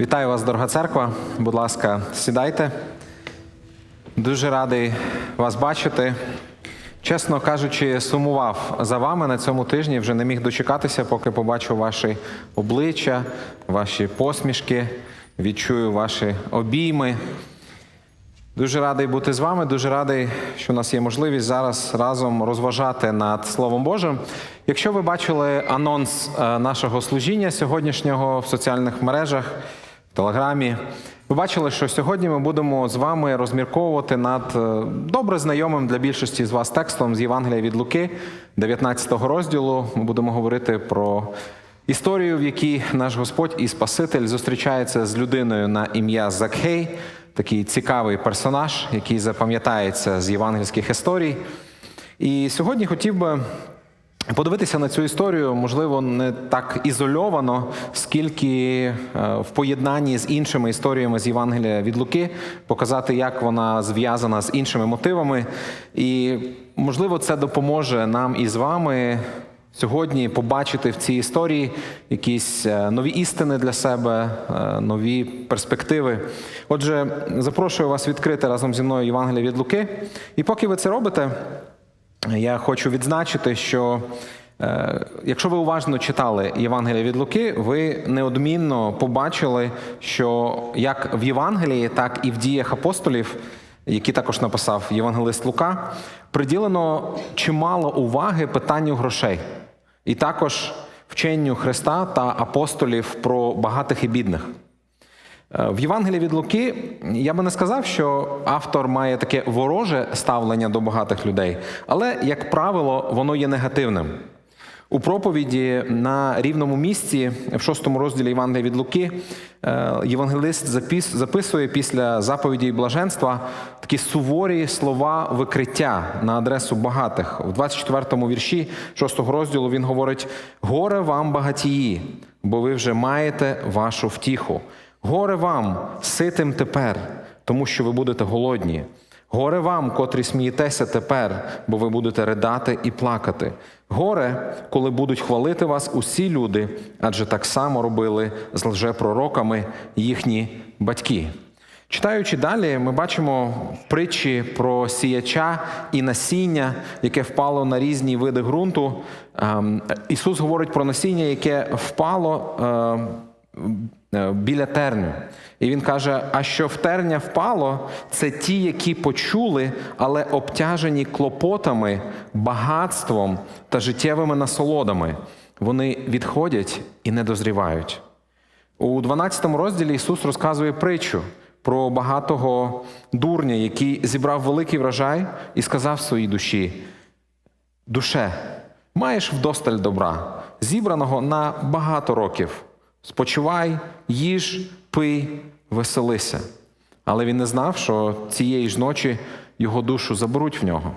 Вітаю вас, дорога церква. Будь ласка, сідайте. Дуже радий вас бачити. Чесно кажучи, сумував за вами на цьому тижні. Вже не міг дочекатися, поки побачу ваші обличчя, ваші посмішки, відчую ваші обійми. Дуже радий бути з вами. Дуже радий, що у нас є можливість зараз разом розважати над Словом Божим. Якщо ви бачили анонс е, нашого служіння сьогоднішнього в соціальних мережах, Телеграмі, ви бачили, що сьогодні ми будемо з вами розмірковувати над е, добре знайомим для більшості з вас текстом з Євангелія від Луки, 19 розділу. Ми будемо говорити про історію, в якій наш Господь і Спаситель зустрічається з людиною на ім'я Закхей такий цікавий персонаж, який запам'ятається з євангельських історій. І сьогодні хотів би подивитися на цю історію, можливо, не так ізольовано, скільки е, в поєднанні з іншими історіями з Євангелія від Луки, показати, як вона зв'язана з іншими мотивами. І, можливо, це допоможе нам і з вами сьогодні побачити в цій історії якісь е, нові істини для себе, е, нові перспективи. Отже, запрошую вас відкрити разом зі мною Євангелія від Луки. І поки ви це робите, я хочу відзначити, що е, якщо ви уважно читали Євангелія від Луки, ви неодмінно побачили, що як в Євангелії, так і в діях апостолів, які також написав Євангелист Лука, приділено чимало уваги питанню грошей, і також вченню Христа та апостолів про багатих і бідних. Е, В Євангелії від Луки я би не сказав, що автор має таке вороже ставлення до багатих людей, але, як правило, воно є негативним. У проповіді на рівному місці, в шостому розділі Євангелія від Луки, е, євангелист записує після заповіді і блаженства такі суворі слова викриття на адресу багатих. В 24-му вірші шостого розділу він говорить: Горе вам, багатії, бо ви вже маєте вашу втіху. Горе вам, ситим тепер, тому що ви будете голодні. Горе вам, котрі смієтеся тепер, бо ви будете ридати і плакати. Горе, коли будуть хвалити вас усі люди, адже так само робили з лжепророками їхні батьки. Читаючи далі, ми бачимо притчі про сіяча і насіння, яке впало на різні види ґрунту. Ем, Ісус говорить про насіння, яке впало е, біля терню. І він каже: а що в терня впало, це ті, які почули, але обтяжені клопотами, багатством та життєвими насолодами. Вони відходять і не дозрівають. У 12 розділі Ісус розказує притчу про багатого дурня, який зібрав великий врожай і сказав своїй душі: Душе, маєш вдосталь добра, зібраного на багато років. Спочивай, їж, пий, веселися. Але він не знав, що цієї ж ночі його душу заберуть в нього.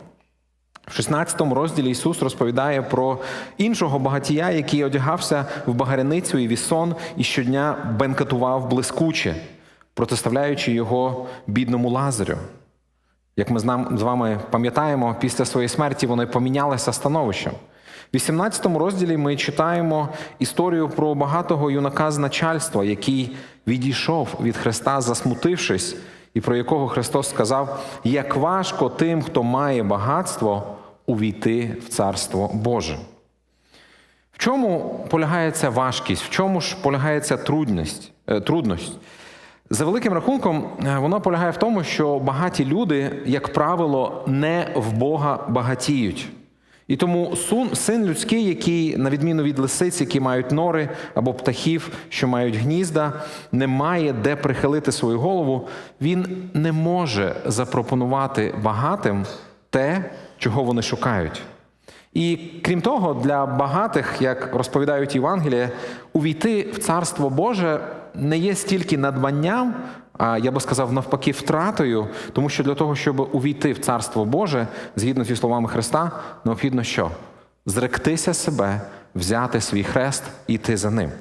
В 16 розділі Ісус розповідає про іншого багатія, який одягався в багаряницю і вісон і щодня бенкетував блискуче, протиставляючи його бідному лазарю. Як ми з вами пам'ятаємо, після своєї смерті вони помінялися становищем. В 18 розділі ми читаємо історію про багатого юнака з начальства, який відійшов від Христа, засмутившись, і про якого Христос сказав: як важко тим, хто має багатство, увійти в Царство Боже. В чому полягає ця важкість? В чому ж полягає ця трудність? е, трудність? За великим рахунком, е, вона полягає в тому, що багаті люди, як правило, не в Бога багатіють. І тому син людський, який, на відміну від лисиць, які мають нори або птахів, що мають гнізда, не має де прихилити свою голову, він не може запропонувати багатим те, чого вони шукають. І крім того, для багатих, як розповідають Євангелія, увійти в Царство Боже не є стільки надбанням, я би сказав, навпаки, втратою, тому що для того, щоб увійти в Царство Боже, згідно зі словами Христа, необхідно що? Зректися себе, взяти свій хрест і йти за ним.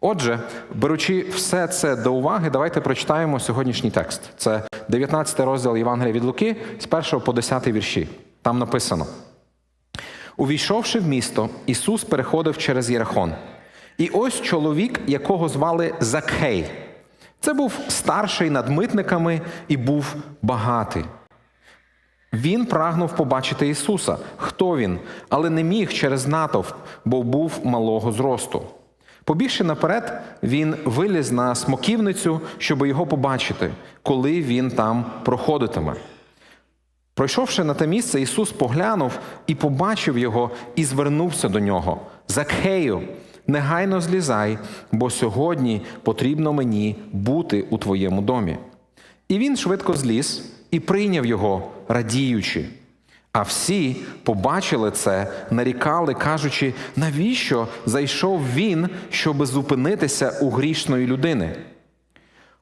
Отже, беручи все це до уваги, давайте прочитаємо сьогоднішній текст. Це 19 розділ Євангелія від Луки з 1 по 10 вірші. Там написано. Увійшовши в місто, Ісус переходив через Єрахон. І ось чоловік, якого звали Закхей, Це був старший над митниками і був багатий. Він прагнув побачити Ісуса, хто він, але не міг через натовп, бо був малого зросту. Побігши наперед, він виліз на смоківницю, щоб його побачити, коли він там проходитиме. Пройшовши на те місце, Ісус поглянув і побачив його, і звернувся до нього. Закхею, негайно злізай, бо сьогодні потрібно мені бути у твоєму домі. І він швидко зліз і прийняв його, радіючи. А всі побачили це, нарікали, кажучи, навіщо зайшов він, щоби зупинитися у грішної людини.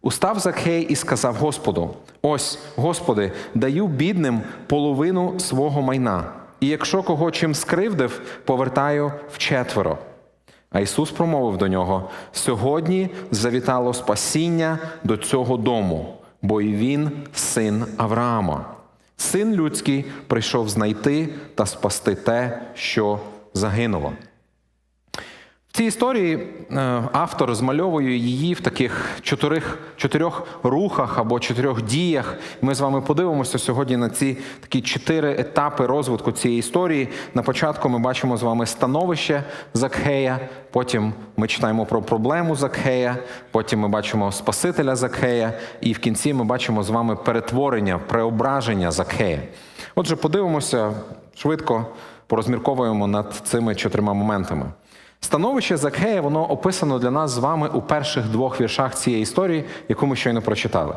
Устав Закхей і сказав Господу: Ось, Господи, даю бідним половину свого майна, і якщо кого чим скривдив, повертаю вчетверо. А Ісус промовив до нього: Сьогодні завітало спасіння до цього дому, бо і він син Авраама. Син людський прийшов знайти та спасти те, що загинуло. Цій історії е, автор змальовує її в таких чотирьох, чотирьох рухах або чотирьох діях. Ми з вами подивимося сьогодні на ці такі чотири етапи розвитку цієї історії. На початку ми бачимо з вами становище Закхея, потім ми читаємо про проблему Закхея, потім ми бачимо Спасителя Закхея, і в кінці ми бачимо з вами перетворення, преображення Закхея. Отже, подивимося швидко, порозмірковуємо над цими чотирма моментами. Становище Закхея, воно описано для нас з вами у перших двох віршах цієї історії, яку ми щойно прочитали.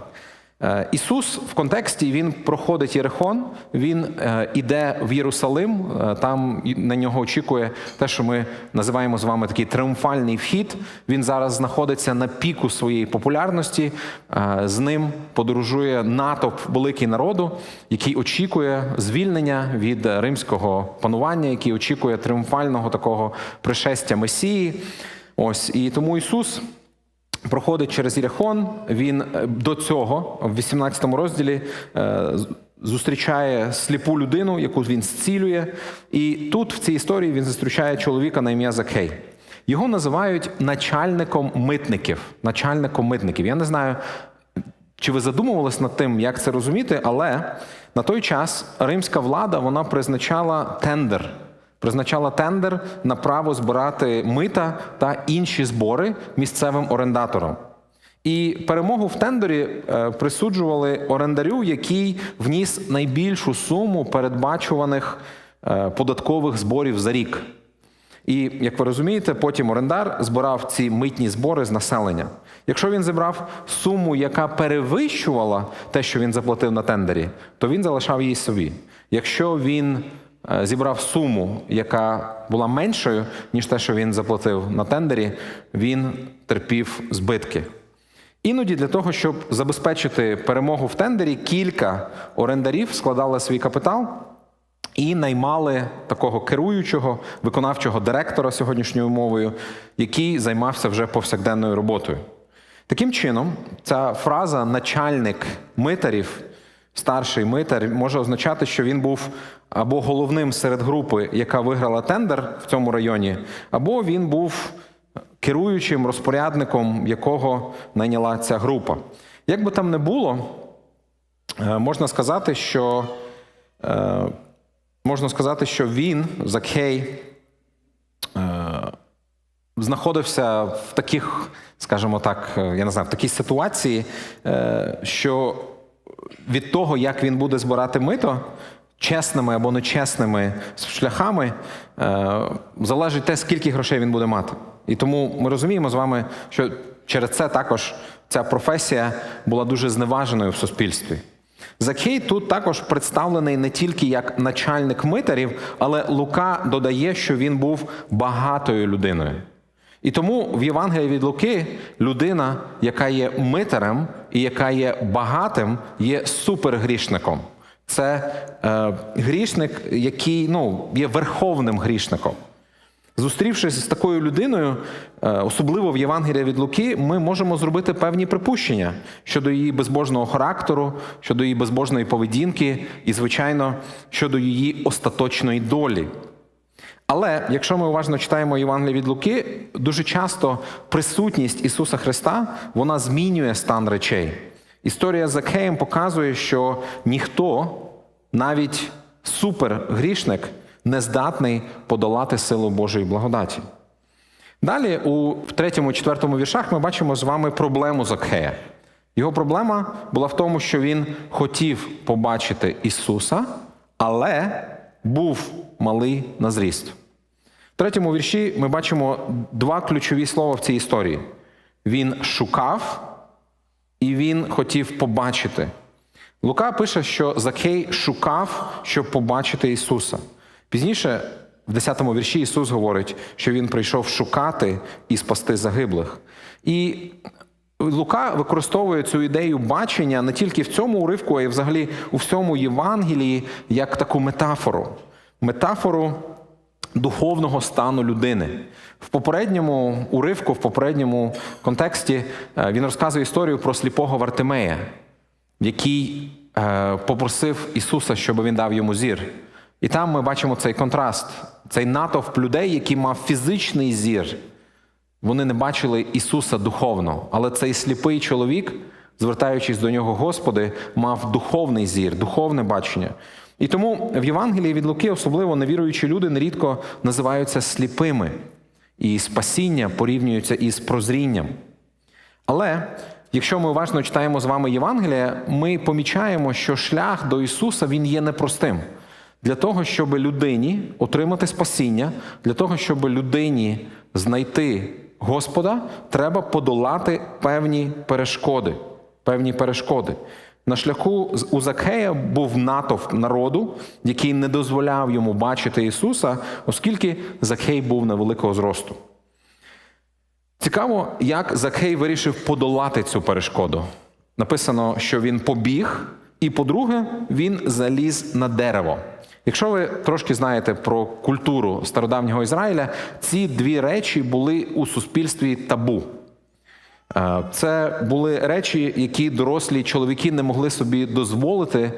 Е, Ісус в контексті він проходить Єрихон, він е, іде в Єрусалим, е, там на нього очікує те, що ми називаємо з вами такий тріумфальний вхід. Він зараз знаходиться на піку своєї популярності. З ним подорожує натовп великий народу, який очікує звільнення від римського панування, який очікує тріумфального такого пришестя Месії. Ось і тому Ісус проходить через Єрихон. Він е, до цього, в 18 розділі, е, зустрічає сліпу людину, яку він зцілює. І тут, в цій історії, він зустрічає чоловіка на ім'я Закхей. Його називають начальником митників. Начальником митників. Я не знаю, чи ви задумувались над тим, як це розуміти, але на той час римська влада вона призначала тендер призначала тендер на право збирати мита та інші збори місцевим орендаторам. І перемогу в тендері е, присуджували орендарю, який вніс найбільшу суму передбачуваних е, податкових зборів за рік. І як ви розумієте, потім орендар збирав ці митні збори з населення. Якщо він зібрав суму, яка перевищувала те, що він заплатив на тендері, то він залишав її собі. Якщо він зібрав суму, яка була меншою, ніж те, що він заплатив на тендері, він терпів збитки. Іноді для того, щоб забезпечити перемогу в тендері, кілька орендарів складали свій капітал і наймали такого керуючого, виконавчого директора сьогоднішньою мовою, який займався вже повсякденною роботою. Таким чином, ця фраза начальник митарів старший митар може означати, що він був або головним серед групи, яка виграла тендер в цьому районі, або він був керуючим розпорядником, якого найняла ця група. Як би там не було, е, можна сказати, що е, можна сказати, що він, Закхей, е, знаходився в таких, скажімо так, я не знаю, в такій ситуації, що від того, як він буде збирати мито, чесними або нечесними шляхами, е, залежить те, скільки грошей він буде мати. І тому ми розуміємо з вами, що через це також ця професія була дуже зневаженою в суспільстві. Закхей тут також представлений не тільки як начальник митарів, але Лука додає, що він був багатою людиною. І тому в Євангелії від Луки людина, яка є митарем і яка є багатим, є супергрішником. Це е, грішник, який ну, є верховним грішником. Зустрівшись з такою людиною, е, особливо в Євангелії від Луки, ми можемо зробити певні припущення щодо її безбожного характеру, щодо її безбожної поведінки і, звичайно, щодо її остаточної долі. Але якщо ми уважно читаємо Євангеліє від Луки, дуже часто присутність Ісуса Христа вона змінює стан речей. Історія з Закхеєм показує, що ніхто, навіть супергрішник, не здатний подолати силу Божої благодаті. Далі, у третьому, четвертому віршах, ми бачимо з вами проблему Закхея. Його проблема була в тому, що він хотів побачити Ісуса, але був малий на зріст. В третьому вірші ми бачимо два ключові слова в цій історії: він шукав і він хотів побачити. Лука пише, що Закей шукав, щоб побачити Ісуса. Пізніше, в 10-му вірші, Ісус говорить, що Він прийшов шукати і спасти загиблих. І Лука використовує цю ідею бачення не тільки в цьому уривку, а й взагалі у всьому Євангелії як таку метафору. Метафору духовного стану людини. В попередньому уривку, в попередньому контексті е, він розказує історію про сліпого Вартимея, який е, попросив Ісуса, щоб він дав йому зір. І там ми бачимо цей контраст, цей натовп людей, який мав фізичний зір. Вони не бачили Ісуса духовно, але цей сліпий чоловік, звертаючись до нього, Господи, мав духовний зір, духовне бачення. І тому в Євангелії від Луки, особливо невіруючі люди, нерідко називаються сліпими, і спасіння порівнюється із прозрінням. Але якщо ми уважно читаємо з вами Євангелія, ми помічаємо, що шлях до Ісуса він є непростим. Для того, щоб людині отримати спасіння, для того, щоб людині знайти Господа, треба подолати певні перешкоди. Певні перешкоди. На шляху у Закхея був натовп народу, який не дозволяв йому бачити Ісуса, оскільки Закхей був невеликого зросту. Цікаво, як Закхей вирішив подолати цю перешкоду. Написано, що він побіг, і, по-друге, він заліз на дерево. Якщо ви трошки знаєте про культуру стародавнього Ізраїля, ці дві речі були у суспільстві табу. Е, Це були речі, які дорослі чоловіки не могли собі дозволити,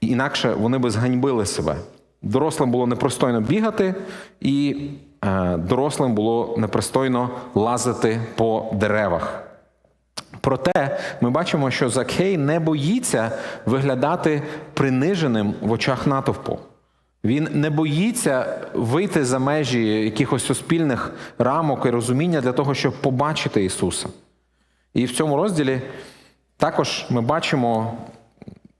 інакше вони би зганьбили себе. Дорослим було непристойно бігати, і е, дорослим було непристойно лазити по деревах. Проте ми бачимо, що Закхей не боїться виглядати приниженим в очах натовпу. Він не боїться вийти за межі якихось суспільних рамок і розуміння для того, щоб побачити Ісуса. І в цьому розділі також ми бачимо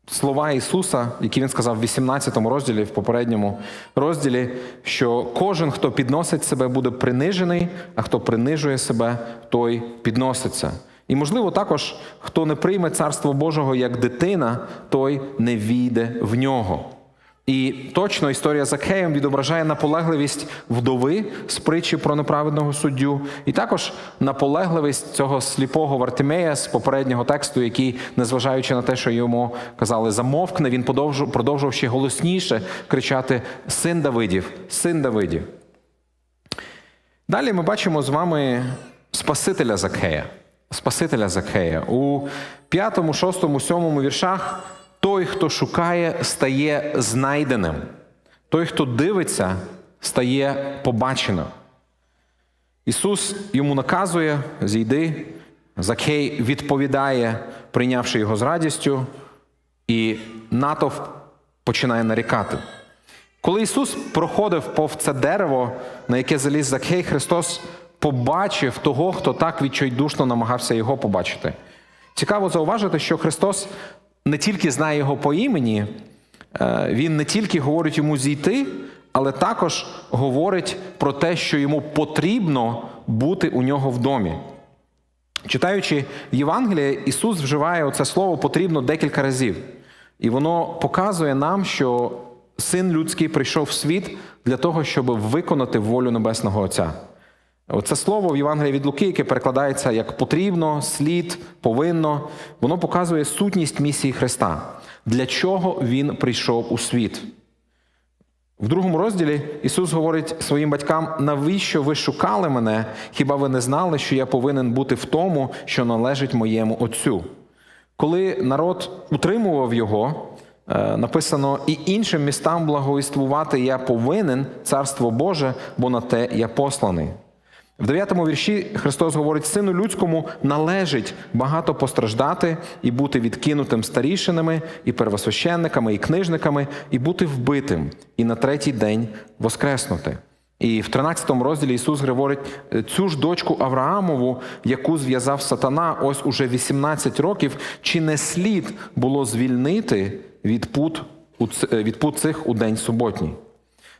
слова Ісуса, які Він сказав в 18 розділі, в попередньому розділі, що кожен, хто підносить себе, буде принижений, а хто принижує себе, той підноситься. І, можливо, також, хто не прийме Царство Божого як дитина, той не війде в нього. І точно історія з Закхеєм відображає наполегливість вдови з притчі про неправедного суддю, і також наполегливість цього сліпого Вартимея з попереднього тексту, який, незважаючи на те, що йому казали замовкне, він продовжував, ще голосніше кричати: Син Давидів, син Давидів. Далі ми бачимо з вами Спасителя Закхея. Спасителя Закхея. У 5, 6, 7 віршах той, хто шукає, стає знайденим. Той, хто дивиться, стає побаченим. Ісус йому наказує: зійди. Закхей відповідає, прийнявши його з радістю, і натовп починає нарікати. Коли Ісус проходив пов це дерево, на яке заліз Закхей, Христос побачив того, хто так відчайдушно намагався його побачити. Цікаво зауважити, що Христос не тільки знає його по імені, е, Він не тільки говорить йому зійти, але також говорить про те, що йому потрібно бути у нього в домі. Читаючи Євангеліє, Ісус вживає оце слово потрібно декілька разів. І воно показує нам, що син людський прийшов в світ для того, щоб виконати волю Небесного Отця. Оце слово в Євангелії від Луки, яке перекладається як потрібно, слід, повинно, воно показує сутність місії Христа, для чого Він прийшов у світ. В другому розділі Ісус говорить своїм батькам: навіщо ви шукали мене? Хіба ви не знали, що я повинен бути в тому, що належить моєму Отцю? Коли народ утримував його, е, написано: і іншим містам благовіствувати я повинен царство Боже, бо на те я посланий. В дев'ятому вірші Христос говорить: Сину людському належить багато постраждати і бути відкинутим старішинами, і первосвященниками, і книжниками, і бути вбитим, і на третій день воскреснути. І в 13 розділі Ісус говорить цю ж дочку Авраамову, яку зв'язав сатана ось уже 18 років, чи не слід було звільнити від пут, від пут цих у день суботній.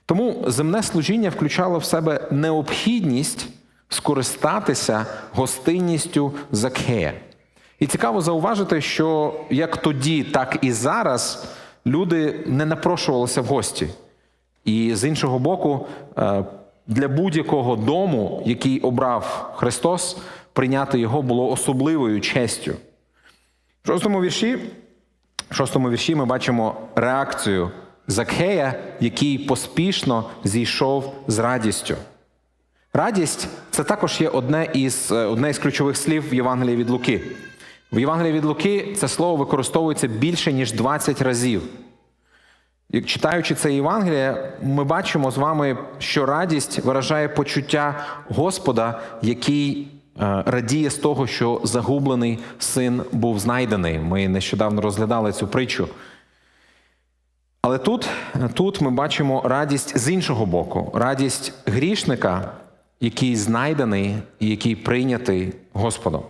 Тому земне служіння включало в себе необхідність скористатися гостинністю Закхея. І цікаво зауважити, що як тоді, так і зараз люди не напрошувалися в гості. І з іншого боку, е, для будь-якого дому, який обрав Христос, прийняти його було особливою честю. В шостому вірші, в шостому вірші ми бачимо реакцію Закхея, який поспішно зійшов з радістю. Радість це також є одне із, е, одне із ключових слів в Євангелії від Луки. В Євангелії від Луки це слово використовується більше, ніж 20 разів. Як читаючи це Євангеліє, ми бачимо з вами, що радість виражає почуття Господа, який е, радіє з того, що загублений син був знайдений. Ми нещодавно розглядали цю притчу. Але тут, тут ми бачимо радість з іншого боку, радість грішника, який знайдений і який прийнятий Господом.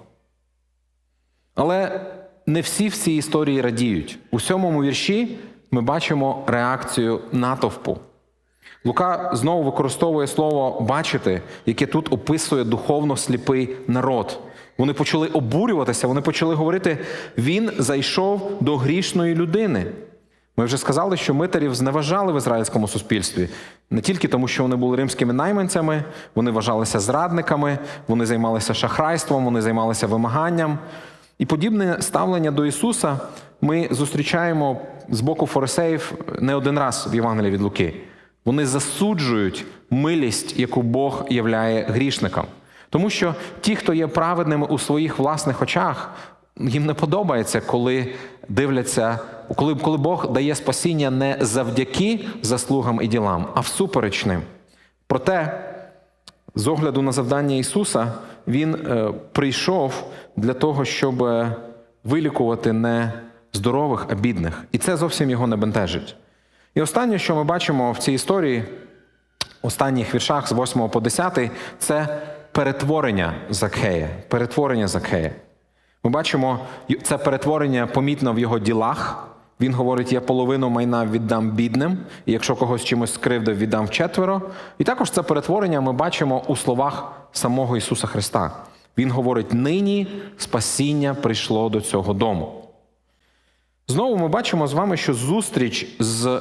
Але не всі в цій історії радіють. У сьомому вірші ми бачимо реакцію натовпу. Лука знову використовує слово бачити, яке тут описує духовно сліпий народ. Вони почали обурюватися, вони почали говорити: він зайшов до грішної людини. Ми вже сказали, що митарів зневажали в ізраїльському суспільстві не тільки тому, що вони були римськими найманцями, вони вважалися зрадниками, вони займалися шахрайством, вони займалися вимаганням. І подібне ставлення до Ісуса ми зустрічаємо з боку фарисеїв не один раз в Євангелії від Луки. Вони засуджують милість, яку Бог являє грішникам. Тому що ті, хто є праведними у своїх власних очах, їм не подобається, коли дивляться, коли, коли Бог дає спасіння не завдяки заслугам і ділам, а всупереч ним. Проте, з огляду на завдання Ісуса, Він е, прийшов для того, щоб вилікувати не здорових, а бідних. І це зовсім його не бентежить. І останнє, що ми бачимо в цій історії, останніх віршах з 8 по 10, це перетворення Закхея. Перетворення Закхея. Ми бачимо, це перетворення помітно в його ділах. Він говорить: я половину майна віддам бідним, і якщо когось чимось скривдив, віддам вчетверо. І також це перетворення ми бачимо у словах самого Ісуса Христа. Він говорить: нині спасіння прийшло до цього дому. Знову ми бачимо з вами, що зустріч з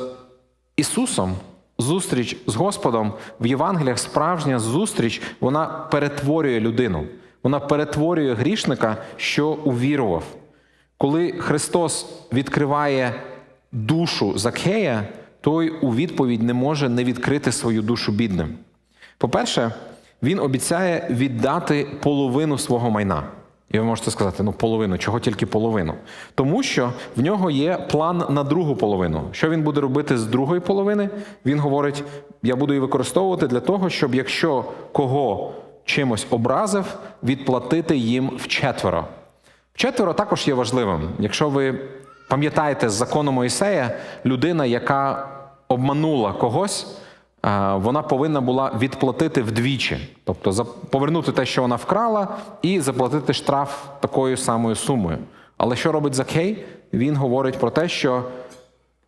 Ісусом, зустріч з Господом в Євангеліях, справжня зустріч, вона перетворює людину. Вона перетворює грішника, що увірував. Коли Христос відкриває душу Закхея, той у відповідь не може не відкрити свою душу бідним. По-перше, він обіцяє віддати половину свого майна. І ви можете сказати, ну половину, чого тільки половину? Тому що в нього є план на другу половину. Що він буде робити з другої половини? Він говорить: я буду її використовувати для того, щоб якщо кого чимось образив, відплатити їм вчетверо. Вчетверо також є важливим. Якщо ви пам'ятаєте з закону Моїсея, людина, яка обманула когось, вона повинна була відплатити вдвічі, тобто повернути те, що вона вкрала, і заплатити штраф такою самою сумою. Але що робить Закей? Він говорить про те, що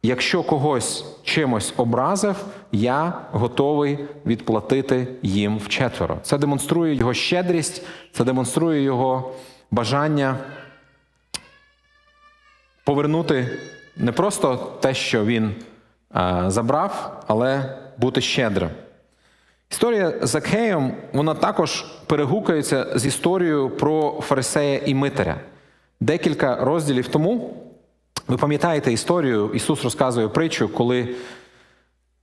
якщо когось чимось образив, я готовий відплатити їм вчетверо. Це демонструє його щедрість, це демонструє його бажання повернути не просто те, що він е, забрав, але бути щедрим. Історія з Закхеєм, вона також перегукується з історією про фарисея і митаря. Декілька розділів тому, ви пам'ятаєте історію, Ісус розказує притчу, коли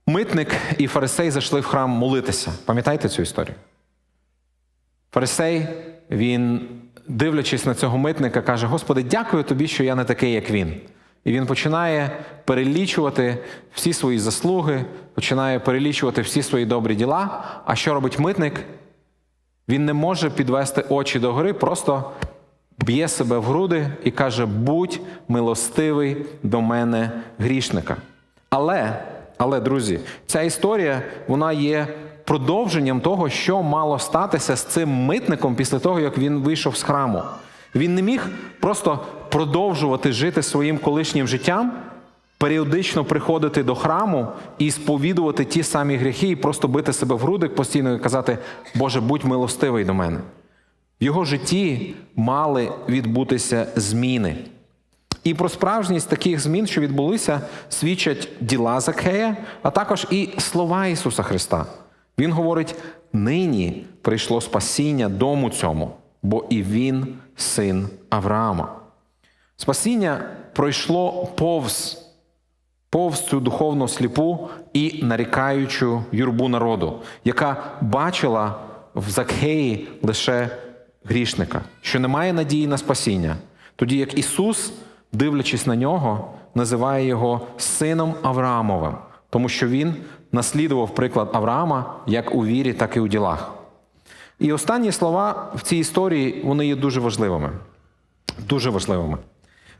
митник і фарисей зайшли в храм молитися. Пам'ятаєте цю історію? Фарисей, він, дивлячись на цього митника, каже: Господи, дякую тобі, що я не такий, як він. І він починає перелічувати всі свої заслуги, починає перелічувати всі свої добрі діла. А що робить митник? Він не може підвести очі до гори, просто б'є себе в груди і каже: будь милостивий до мене грішника. Але, але, друзі, ця історія вона є продовженням того, що мало статися з цим митником після того, як він вийшов з храму. Він не міг просто продовжувати жити своїм колишнім життям, періодично приходити до храму і сповідувати ті самі гріхи, і просто бити себе в груди постійно і казати, Боже, будь милостивий до мене. В його житті мали відбутися зміни. І про справжність таких змін, що відбулися, свідчать діла Закхея, а також і слова Ісуса Христа. Він говорить: нині прийшло спасіння дому цьому, бо і він син Авраама. Спасіння пройшло повз, повз цю духовну сліпу і нарікаючу юрбу народу, яка бачила в Закхеї лише грішника, що немає надії на спасіння. Тоді як Ісус, дивлячись на нього, називає його сином Авраамовим, тому що він наслідував приклад Авраама як у вірі, так і у ділах. І останні слова в цій історії вони є дуже важливими. Дуже важливими.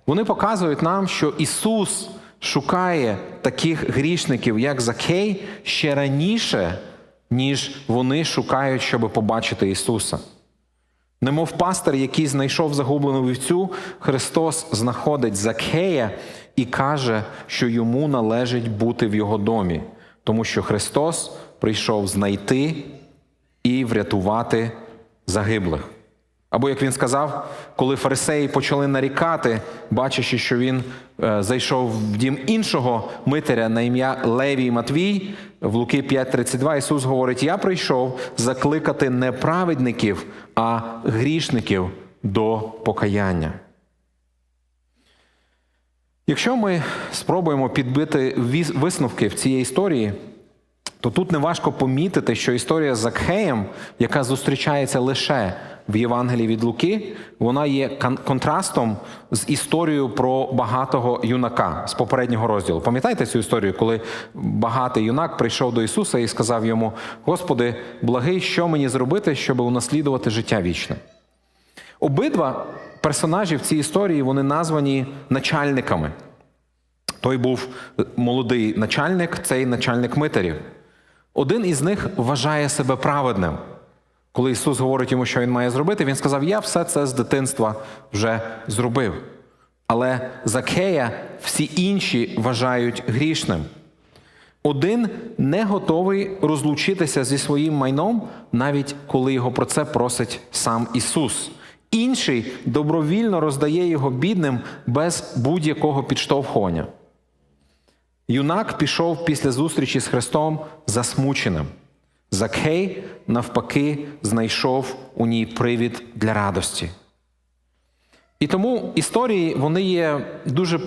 Вони показують нам, що Ісус шукає таких грішників, як Закей, ще раніше, ніж вони шукають, щоб побачити Ісуса. Немов пастир, який знайшов загублену вівцю, Христос знаходить Закхея і каже, що йому належить бути в його домі, тому що Христос прийшов знайти і врятувати загиблих. Або, як він сказав, коли фарисеї почали нарікати, бачачи, що він е, зайшов в дім іншого митаря на ім'я Левій Матвій, в Луки 5:32 Ісус говорить: Я прийшов закликати не праведників, а грішників до покаяння. Якщо ми спробуємо підбити висновки в цій історії, то тут неважко помітити, що історія з Закхеєм, яка зустрічається лише в Євангелії від Луки, вона є контрастом з історією про багатого юнака з попереднього розділу. Пам'ятаєте цю історію, коли багатий юнак прийшов до Ісуса і сказав йому: Господи, благий, що мені зробити, щоб унаслідувати життя вічне? Обидва персонажі в цій історії вони названі начальниками. Той був молодий начальник, цей начальник митарів. Один із них вважає себе праведним. Коли Ісус говорить йому, що він має зробити, він сказав: Я все це з дитинства вже зробив. Але Закея всі інші вважають грішним. Один не готовий розлучитися зі своїм майном, навіть коли його про це просить сам Ісус. Інший добровільно роздає його бідним без будь-якого підштовхування. Юнак пішов після зустрічі з Христом засмученим. Закхей, навпаки, знайшов у ній привід для радості. І тому історії вони є дуже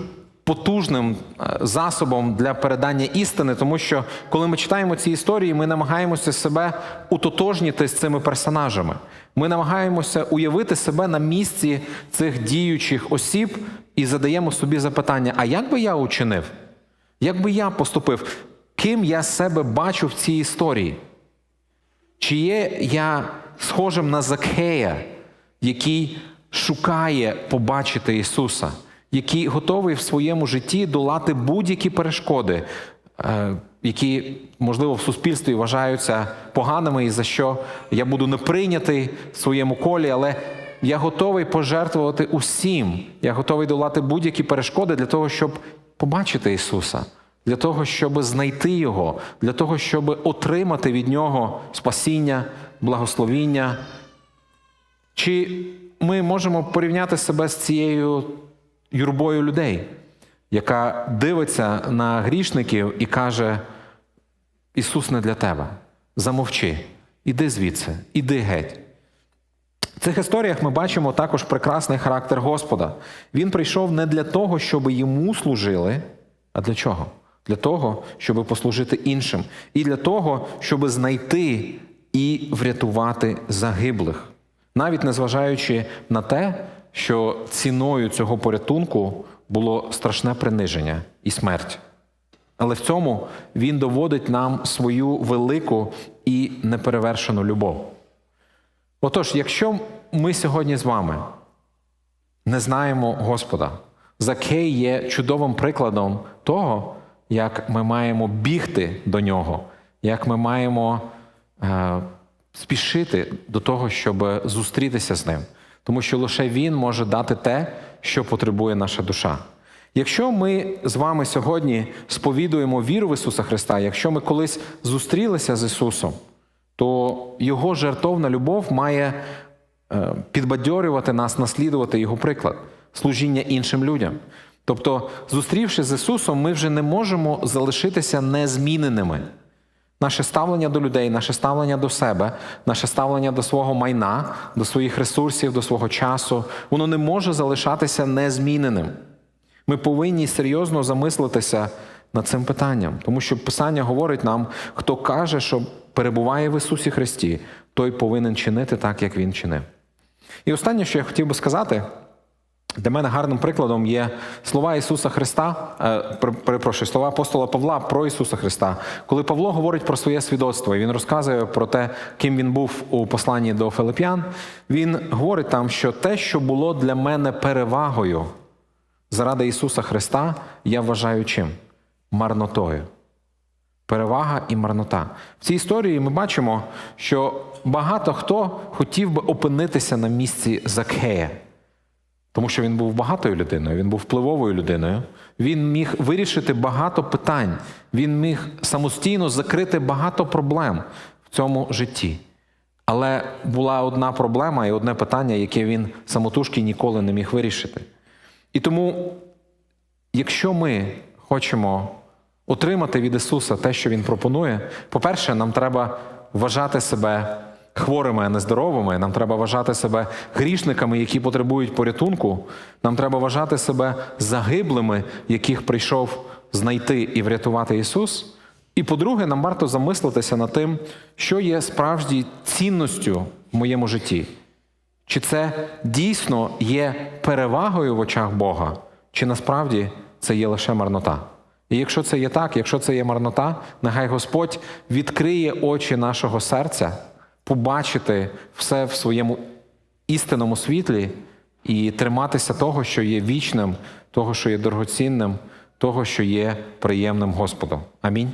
потужним е, засобом для передання істини, тому що коли ми читаємо ці історії, ми намагаємося себе утотожніти з цими персонажами. Ми намагаємося уявити себе на місці цих діючих осіб і задаємо собі запитання: а як би я учинив? Як би я поступив? Ким я себе бачу в цій історії? Чи є я схожим на Закхея, який шукає побачити Ісуса, який готовий в своєму житті долати будь-які перешкоди, е, які, можливо, в суспільстві вважаються поганими, і за що я буду не прийнятий в своєму колі, але я готовий пожертвувати усім. Я готовий долати будь-які перешкоди для того, щоб побачити Ісуса для того, щоб знайти Його, для того, щоб отримати від Нього спасіння, благословіння. Чи ми можемо порівняти себе з цією юрбою людей, яка дивиться на грішників і каже: Ісус не для тебе, замовчи, іди звідси, іди геть. В цих історіях ми бачимо також прекрасний характер Господа. Він прийшов не для того, щоб йому служили, а для чого? Для того, щоб послужити іншим, і для того, щоб знайти і врятувати загиблих, навіть незважаючи на те, що ціною цього порятунку було страшне приниження і смерть. Але в цьому Він доводить нам свою велику і неперевершену любов. Отож, якщо ми сьогодні з вами не знаємо Господа, Закей є чудовим прикладом того, як ми маємо бігти до нього, як ми маємо е, спішити до того, щоб зустрітися з ним. Тому що лише Він може дати те, що потребує наша душа. Якщо ми з вами сьогодні сповідуємо віру в Ісуса Христа, якщо ми колись зустрілися з Ісусом, то Його жертовна любов має е, підбадьорювати нас, наслідувати Його приклад, служіння іншим людям. Тобто, зустрівшись з Ісусом, ми вже не можемо залишитися незміненими. Наше ставлення до людей, наше ставлення до себе, наше ставлення до свого майна, до своїх ресурсів, до свого часу, воно не може залишатися незміненим. Ми повинні серйозно замислитися над цим питанням, тому що Писання говорить нам, хто каже, що перебуває в Ісусі Христі, той повинен чинити так, як Він чинив. І останнє, що я хотів би сказати, для мене гарним прикладом є слова Ісуса Христа, е, перепрошую, слова апостола Павла про Ісуса Христа. Коли Павло говорить про своє свідоцтво, і він розказує про те, ким він був у посланні до Филип'ян, він говорить там, що те, що було для мене перевагою заради Ісуса Христа, я вважаю чим? Марнотою. Перевага і марнота. В цій історії ми бачимо, що багато хто хотів би опинитися на місці Закхея. Тому що він був багатою людиною, він був впливовою людиною. Він міг вирішити багато питань, він міг самостійно закрити багато проблем в цьому житті. Але була одна проблема і одне питання, яке він самотужки ніколи не міг вирішити. І тому, якщо ми хочемо отримати від Ісуса те, що Він пропонує, по-перше, нам треба вважати себе хворими, а не здоровими. Нам треба вважати себе грішниками, які потребують порятунку. Нам треба вважати себе загиблими, яких прийшов знайти і врятувати Ісус. І по-друге, нам варто замислитися над тим, що є справді цінністю в моєму житті. Чи це дійсно є перевагою в очах Бога, чи насправді це є лише марнота? І якщо це є так, якщо це є марнота, нехай Господь відкриє очі нашого серця, побачити все в своєму істинному світлі і триматися того, що є вічним, того, що є дорогоцінним, того, що є приємним Господу. Амінь.